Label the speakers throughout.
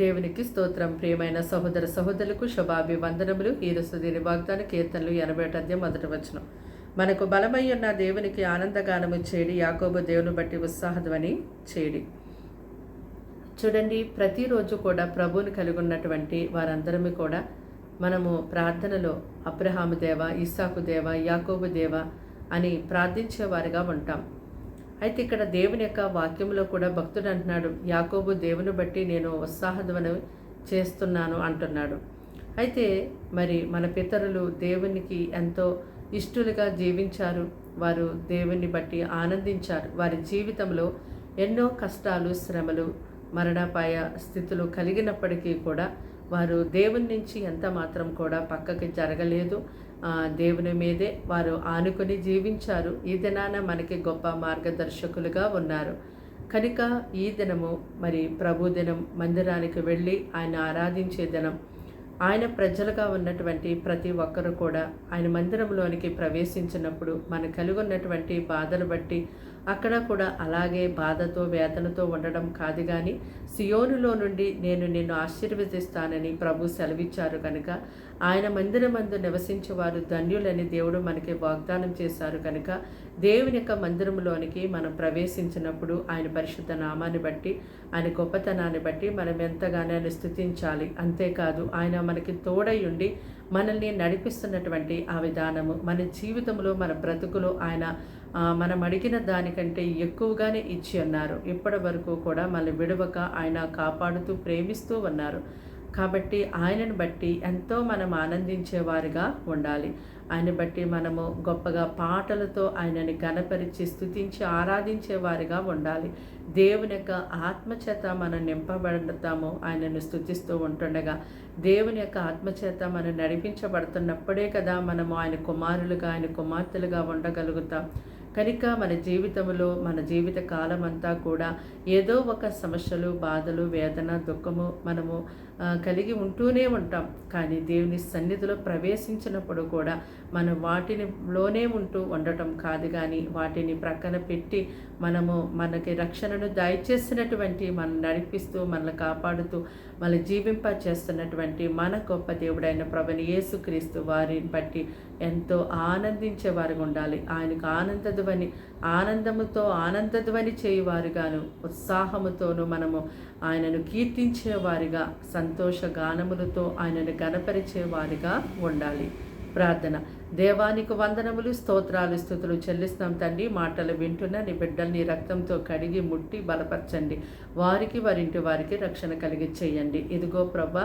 Speaker 1: దేవునికి స్తోత్రం. ప్రియమైన సహోదర సహోదరులకు శుభాభివందనములు. ఈరోజు దీని వాగ్దాన కీర్తనలు ఎనభై అధ్యాయం మొదటి వచనం. మనకు బలమై ఉన్న దేవునికి ఆనందగానము చేడి యాకోబు దేవుని బట్టి ఉత్సాహధ్వని చేడి. చూడండి ప్రతిరోజు కూడా ప్రభువుని కలిగి ఉన్నటువంటి వారందరము కూడా మనము ప్రార్థనలో అబ్రహాము దేవ ఇస్సాకు దేవ యాకోబు దేవ అని ప్రార్థించేవారిగా ఉంటాం. అయితే ఇక్కడ దేవుని యొక్క వాక్యంలో కూడా భక్తుడు అంటున్నాడు యాకోబు దేవుని బట్టి నేను ఉత్సాహధ్వని చేస్తున్నాను అంటున్నాడు. అయితే మరి మన పితరులు దేవునికి ఎంతో ఇష్టలుగా జీవించారు. వారు దేవుని బట్టి ఆనందించారు. వారి జీవితంలో ఎన్నో కష్టాలు శ్రమలు మరణాపాయ స్థితులు కలిగినప్పటికీ కూడా వారు దేవుని నుంచి ఎంత మాత్రం కూడా పక్కకి జరగలేదు. దేవుని మీదే వారు ఆనుకొని జీవించారు. ఈ దినాన మనకి గొప్ప మార్గదర్శకులుగా ఉన్నారు. కనుక ఈ దినము మరి ప్రభు దినం మందిరానికి వెళ్ళి ఆయన ఆరాధించే దినం. ఆయన ప్రజలుగా ఉన్నటువంటి ప్రతి ఒక్కరు కూడా ఆయన మందిరంలోనికి ప్రవేశించినప్పుడు మన కలిగి ఉన్నటువంటి బాధలు బట్టి అక్కడ కూడా అలాగే బాధతో వేదనతో ఉండడం కాదు కానీ సియోనులో నుండి నేను నిన్ను ఆశీర్వదిస్తానని ప్రభు సెలవిచ్చారు కనుక ఆయన మందిరమందు నివసించేవారు ధన్యులని దేవుడు మనకి వాగ్దానం చేశారు కనుక దేవుని యొక్క మందిరంలోనికి మనం ప్రవేశించినప్పుడు ఆయన పరిశుద్ధ నామాన్ని బట్టి ఆయన గొప్పతనాన్ని బట్టి మనం ఎంతగానో ఆయన స్థుతించాలి. అంతేకాదు ఆయన మనకి తోడై ఉండి మనల్ని నడిపిస్తున్నటువంటి ఆ విధానము మన జీవితంలో మన బ్రతుకులో ఆయన మనం అడిగిన దానికంటే ఎక్కువగానే ఇచ్చి ఉన్నారు ఇప్పటి వరకు కూడా మళ్ళీ విడవక ఆయన కాపాడుతూ ప్రేమిస్తూ ఉన్నారు. కాబట్టి ఆయనను బట్టి ఎంతో మనం ఆనందించేవారిగా ఉండాలి. ఆయన బట్టి మనము గొప్పగా పాటలతో ఆయనని గణపరిచి స్థుతించి ఆరాధించేవారిగా ఉండాలి. దేవుని యొక్క ఆత్మచేత మనం నింపబడతాము ఆయనను స్థుతిస్తూ ఉంటుండగా. దేవుని యొక్క ఆత్మచేత మనం నడిపించబడుతున్నప్పుడే కదా మనము ఆయన కుమారులుగా ఆయన కుమార్తెలుగా ఉండగలుగుతాం. కనుక మన జీవితంలో మన జీవిత కాలం అంతా కూడా ఏదో ఒక సమస్యలు బాధలు వేదన దుఃఖము మనము కలిగి ఉంటూనే ఉంటాం. కానీ దేవుని సన్నిధిలో ప్రవేశించినప్పుడు కూడా మనం వాటినిలోనే ఉంటూ ఉండటం కాదు కానీ వాటిని ప్రక్కన పెట్టి మనము మనకి రక్షణను దయచేసినటువంటి మనం నడిపిస్తూ మనల్ని కాపాడుతూ మన జీవింప చేస్తున్నటువంటి మన గొప్ప దేవుడైన ప్రభుని యేసుక్రీస్తు వారిని బట్టి ఎంతో ఆనందించేవారుగా ఉండాలి. ఆయనకు ఆనందధ్వని ఆనందముతో ఆనందధ్వని చేయువారుగాను ఉత్సాహముతోనూ మనము ఆయనను కీర్తించేవారిగా సంతోష గానములతో ఆయనను గనపరిచేవారిగా ఉండాలి. ప్రార్థన. దేవానికి వందనములు స్తోత్రాలు స్థుతులు చెల్లిస్తాం తండ్రి. మాటలు వింటున్న నీ బిడ్డల్ని రక్తంతో కడిగి ముట్టి బలపరచండి. వారికి వారింటి వారికి రక్షణ కలిగి చేయండి. ఇదిగో ప్రభ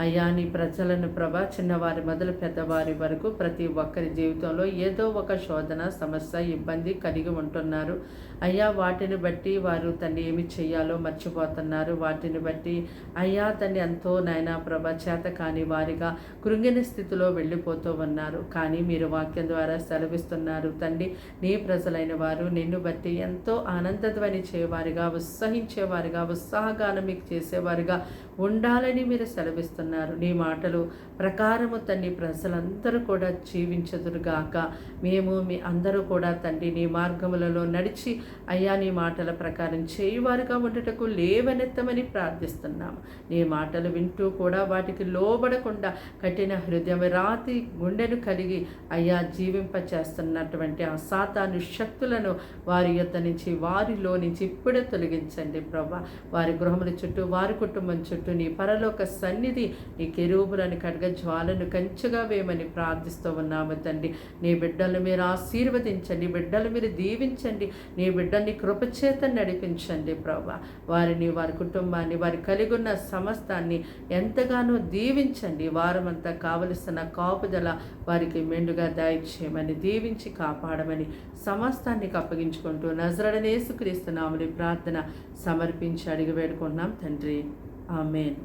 Speaker 1: అయ్యా నీ ప్రజలను ప్రభ చిన్నవారి మొదలు పెద్దవారి వరకు ప్రతి ఒక్కరి జీవితంలో ఏదో ఒక శోధన సమస్య ఇబ్బంది కలిగి ఉంటున్నారు. అయ్యా వాటిని బట్టి వారు తన్ని ఏమి చేయాలో మర్చిపోతున్నారు. వాటిని బట్టి అయ్యా తన్ని ఎంతో నాయన ప్రభ చేత కాని వారిగా కృంగిన స్థితిలో వెళ్ళిపోతూ ఉన్నారు. కానీ మీరు వాక్యం ద్వారా సెలవిస్తున్నారు. తండ్రి నీ ప్రజలైన వారు నిన్ను బట్టి ఎంతో ఆనందధ్వని చేయవారుగా ఉత్సహించేవారుగా ఉత్సాహగానం మీకు చేసేవారుగా ఉండాలని మీరు సెలవిస్తున్నారు. నీ మాటలు ప్రకారము తండ్రి ప్రజలందరూ కూడా జీవించదురుగాక. మేము మీ అందరూ కూడా తండ్రి నీ మార్గములలో నడిచి అయ్యా నీ మాటల ప్రకారం చేయువారుగా ఉండటకు లేవనెత్తమని ప్రార్థిస్తున్నాము. నీ మాటలు వింటూ కూడా వాటికి లోబడకుండా కఠిన హృదయం రాతి గుండెను కలిగి అయ్యా జీవింపచేస్తున్నటువంటి ఆ సాతాను శక్తులను వారి యొద్ద నుంచి వారిలో నుంచి ఇప్పుడే తొలగించండి ప్రభా. వారి గృహముల చుట్టూ వారి కుటుంబం చుట్టూ నీ పరలోక సన్నిధి నీ కెరూబులని కడగ జ్వాలను కంచుగా వేయమని ప్రార్థిస్తూ ఉన్నాము తండ్రి. నీ బిడ్డలు మీరు ఆశీర్వదించండి బిడ్డలు మీరు దీవించండి నీ బిడ్డల్ని కృపచేత నడిపించండి ప్రభా. వారిని వారి కుటుంబాన్ని వారి కలిగి ఉన్న సమస్తాన్ని ఎంతగానో దీవించండి. వారమంతా కావలసిన కాపుదల వారికి మెండు మెండుగా దయచేయమని దీవించి కాపాడమని సమస్తాన్ని అప్పగించుకుంటూ నజరడనేసుక్రీస్తున్నామని ప్రార్థన సమర్పించి అడిగి వేడుకుంటున్నాం. తండ్రి ఆమెన్.